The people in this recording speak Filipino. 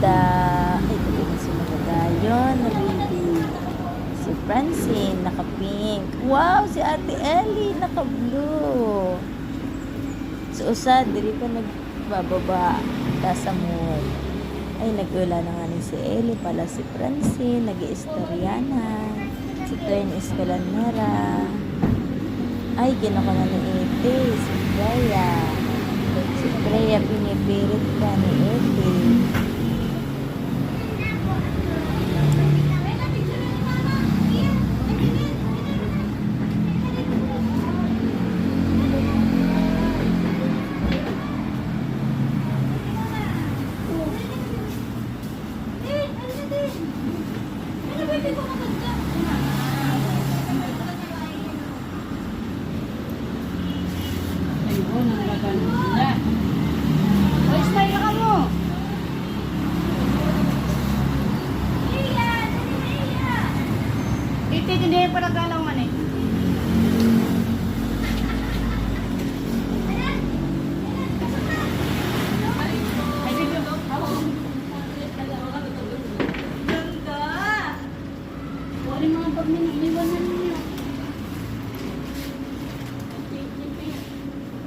Magda. Ay, na si Magdayon. Really. Si Francine, naka-pink. Wow, si Ate Ellie, naka-blue. So, usa, diri pa nagbababa. Tasa mo. Ay, nagula na nga ni si Ellie pala si Francine. Nag-iistoryana. Si Twain Escalanera. Ay, kinuha na ni Ete. Si Freya. Si Freya, pinipirit ka ni Ayun, ang maganda. O, smile ka mo. Itindihin pa nagalaw pag niliwanan niyo.